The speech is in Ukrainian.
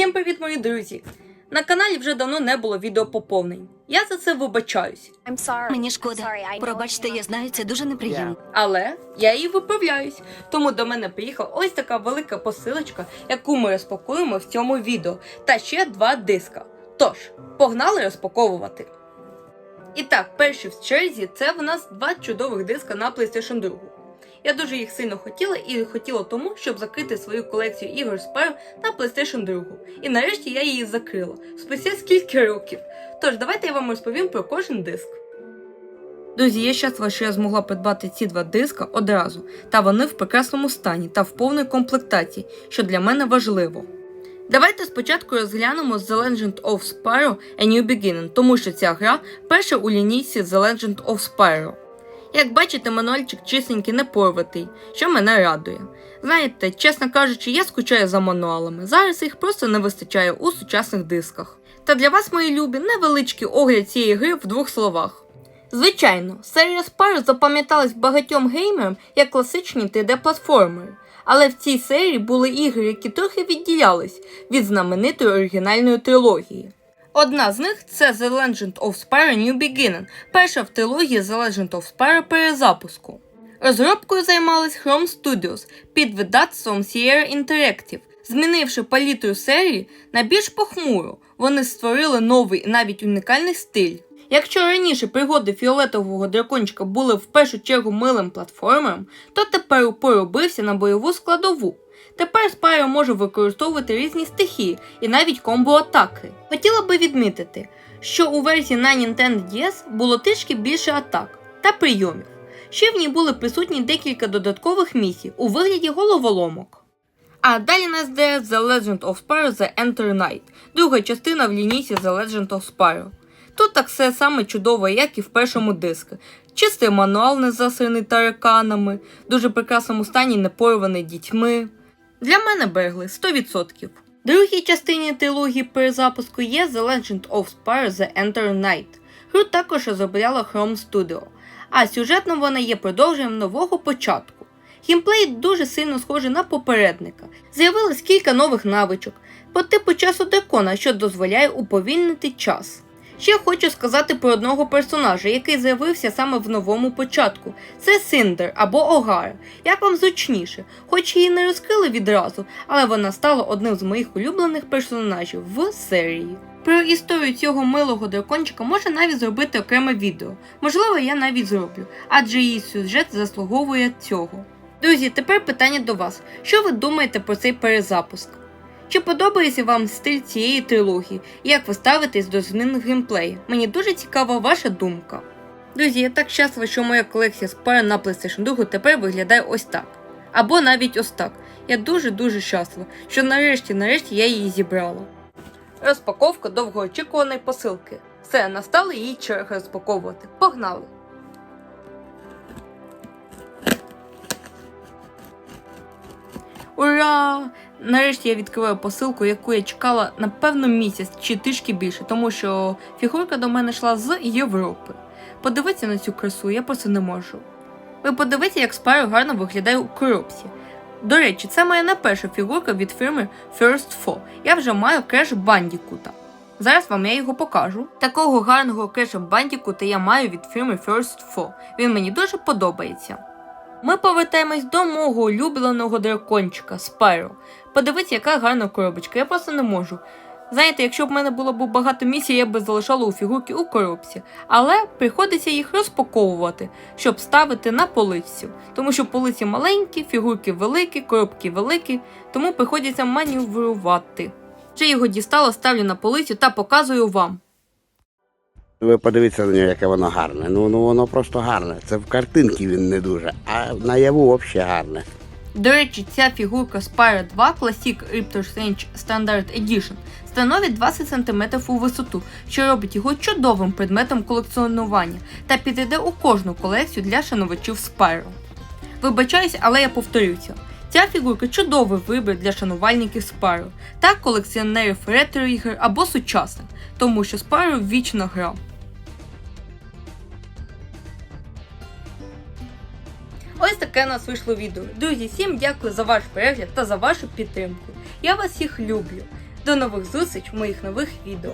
Всім привіт, мої друзі! На каналі вже давно не було відеопоповнень. Я за це вибачаюсь. Мені шкода. Пробачте, я знаю, це дуже неприємно. Але я її виправляюсь. Тому до мене приїхала ось така велика посилочка, яку ми розпакуємо в цьому відео. Та ще два диска. Тож, погнали розпаковувати. І так, перші в черзі це в нас два чудових диска на PlayStation 2. Я дуже їх сильно хотіла і хотіла тому, щоб закрити свою колекцію ігор Spyro на PlayStation 2. І нарешті я її закрила. Спустя скільки років. Тож, давайте я вам розповім про кожен диск. Друзі, я щаслива, що я змогла придбати ці два диска одразу, та вони в прекрасному стані та в повній комплектації, що для мене важливо. Давайте спочатку розглянемо The Legend of Spyro A New Beginning, тому що ця гра перша у лінійці The Legend of Spyro. Як бачите, мануальчик чистенький не порватий, що мене радує. Знаєте, чесно кажучи, я скучаю за мануалами. Зараз їх просто не вистачає у сучасних дисках. Та для вас, мої любі, невеличкий огляд цієї гри в двох словах. Звичайно, серія Spyro запам'яталась багатьом геймерам як класичні 3D-платформери, але в цій серії були ігри, які трохи відділялись від знаменитої оригінальної трилогії. Одна з них це The Legend of Spyro New Beginning, перша в трилогії The Legend of Spyro перезапуску. Розробкою займалась Chrome Studios під видавством Sierra Interactive. Змінивши палітру серії на більш похмуру, вони створили новий і навіть унікальний стиль. Якщо раніше пригоди фіолетового дракончика були в першу чергу милим платформером, то тепер поробився на бойову складову. Тепер Spyro може використовувати різні стихії і навіть комбо-атаки. Хотіла би відмітити, що у версії на Nintendo DS було трішки більше атак та прийомів. Ще в ній були присутні декілька додаткових місій у вигляді головоломок. А далі нас де The Legend of Spyro The Enter Night, друга частина в лінійці The Legend of Spyro. Тут так все саме чудово, як і в першому диску. Чистий мануал не засраний тараканами, дуже прекрасному стані не порваний дітьми. Для мене берегли 100%. В другій частині трилогії перезапуску є The Legend of Spyro The Enter Night. Гру також розробляла Chrome Studio, а сюжетно вона є продовженням нового початку. Гімплей дуже сильно схожий на попередника. З'явилось кілька нових навичок по типу часу дракона, що дозволяє уповільнити час. Ще хочу сказати про одного персонажа, який з'явився саме в новому початку. Це Синдер або Огара. Як вам зручніше, хоч її не розкрили відразу, але вона стала одним з моїх улюблених персонажів в серії. Про історію цього милого дракончика можна навіть зробити окреме відео. Можливо, я навіть зроблю, адже її сюжет заслуговує цього. Друзі, тепер питання до вас: що ви думаєте про цей перезапуск? Чи подобається вам стиль цієї трилогії? Як ви ставитесь до змін в? Мені дуже цікава ваша думка. Друзі, я так щаслива, що моя колекція Spyro на PlayStation 2 тепер виглядає ось так. Або навіть ось так. Я дуже-дуже щаслива, що нарешті, нарешті я її зібрала. Розпаковка довгоочікуваної посилки. Все, настала її черга розпаковувати. Погнали! Ура! Нарешті я відкриваю посилку, яку я чекала напевно місяць чи трішки більше, тому що фігурка до мене йшла з Європи. Подивіться на цю красу, я просто не можу. Ви подивіться, як Spyro гарно виглядає у коробці. До речі, це моя не перша фігурка від фірми First Four. Я вже маю Crash Bandicoot. Зараз вам я його покажу. Такого гарного Crash Bandicoot я маю від фірми First Four. Він мені дуже подобається. Ми повертаємось до мого улюбленого дракончика Спайро. Подивіться, яка гарна коробочка, я просто не можу. Знаєте, якщо б в мене було б багато місій, я б залишала у фігурки у коробці, але приходиться їх розпаковувати, щоб ставити на полицю. Тому що полиці маленькі, фігурки великі, коробки великі, тому приходиться маневрувати. Вже його дістала, ставлю на полицю та показую вам. Ви подивіться на нього, яке воно гарне. Ну, ну воно просто гарне. Це в картинці він не дуже, а наяву взагалі гарне. До речі, ця фігурка Spyro 2 Classic Raptor Strange Standard Edition становить 20 см у висоту, що робить його чудовим предметом колекціонування та підійде у кожну колекцію для шанувачів Spyro. Вибачаюсь, але я повторюся. Ця фігурка чудовий вибір для шанувальників Spyro та колекціонерів ретро ігор або сучасних, тому що Spyro вічна гра. Ось таке у нас вийшло відео. Друзі, всім дякую за ваш перегляд та за вашу підтримку. Я вас всіх люблю. До нових зустріч в моїх нових відео.